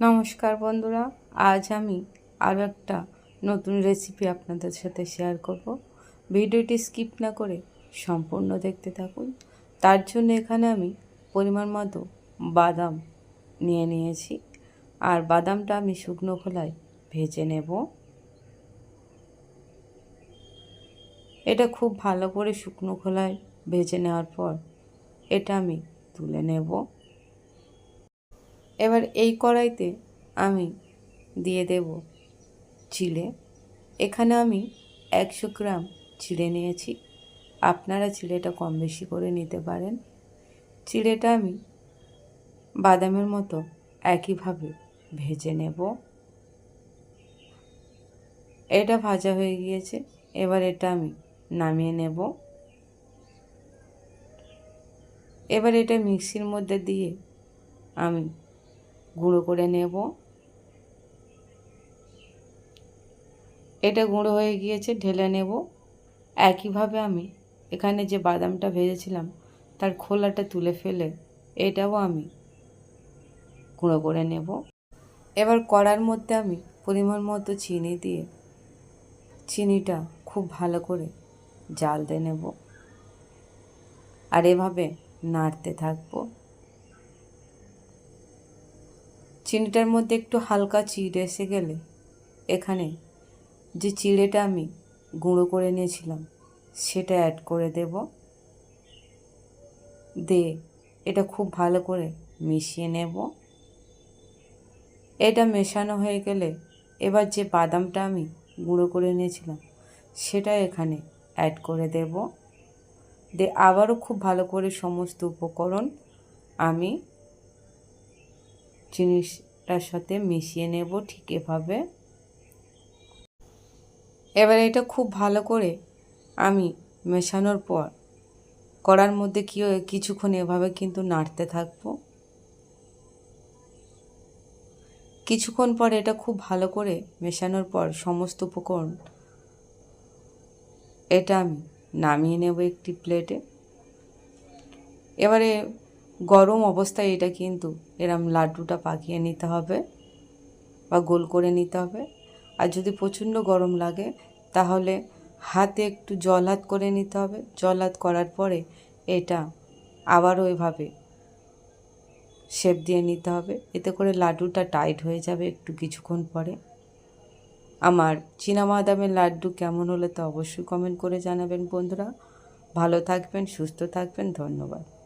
নমস্কার বন্ধুরা, আজ আমি আরও একটা নতুন রেসিপি আপনাদের সাথে শেয়ার করব। ভিডিওটি স্কিপ না করে সম্পূর্ণ দেখতে থাকুন। তার জন্য এখানে আমি পরিমাণ মতো বাদাম নিয়ে নিয়েছি। আর বাদামটা আমি শুকনো খোলায় ভেজে নেব। এটা খুব ভালো করে শুকনো খোলায় ভেজে নেওয়ার পর এটা আমি তুলে নেব। এবার এই কড়াইতে আমি দিয়ে দেব চিড়ে। এখানে আমি একশো গ্রাম চিড়ে নিয়েছি। আপনারা চিড়েটা কম বেশি করে নিতে পারেন। চিড়েটা আমি বাদামের মতো একইভাবে ভেজে নেব। এটা ভাজা হয়ে গিয়েছে। এবার এটা আমি নামিয়ে নেব। এবার এটা মিক্সির মধ্যে দিয়ে আমি গুঁড়ো করে নেব। এটা গুঁড়ো হয়ে গিয়েছে, ঢেলে নেব। একইভাবে আমি এখানে যে বাদামটা ভেজেছিলাম, তার খোলাটা তুলে ফেলে এটাও আমি গুঁড়ো করে নেব। এবার কড়ার মধ্যে আমি পরিমাণ মতো চিনি দিয়ে চিনিটা খুব ভালো করে জাল দিয়ে নেব। আর এভাবে নাড়তে থাকব। চিনিটার মধ্যে একটু হালকা চিড়ে এসে গেলে এখানে যে চিড়েটা আমি গুঁড়ো করে নিয়েছিলাম সেটা অ্যাড করে দেব। দে এটা খুব ভালো করে মিশিয়ে নেব। এটা মেশানো হয়ে গেলে এবার যে বাদামটা আমি গুঁড়ো করে নিয়েছিলাম সেটা এখানে অ্যাড করে দেব। দে আবারও খুব ভালো করে সমস্ত উপকরণ আমি জিনিসটার সাথে মিশিয়ে নেব ঠিক এভাবে। এবার এটা খুব ভালো করে আমি মেশানোর পর কড়ার মধ্যে কি কিছুক্ষণ এভাবে কিন্তু নাড়তে থাকব। কিছুক্ষণ পর এটা খুব ভালো করে মেশানোর পর সমস্ত উপকরণ এটা আমি নামিয়ে নেব একটি প্লেটে। এবারে গরম অবস্থায় এটা কিন্তু এরম লাড্ডুটা পাকিয়ে নিতে হবে বা গোল করে নিতে হবে। আর যদি প্রচণ্ড গরম লাগে, তাহলে হাতে একটু জল হাত করে নিতে হবে। জল হাত করার পরে এটা আবারও এভাবে শেপ দিয়ে নিতে হবে। এতে করে লাড্ডুটা টাইট হয়ে যাবে একটু কিছুক্ষণ পরে। আমার বাদামের লাড্ডু কেমন হলে তা অবশ্যই কমেন্ট করে জানাবেন বন্ধুরা। ভালো থাকবেন, সুস্থ থাকবেন, ধন্যবাদ।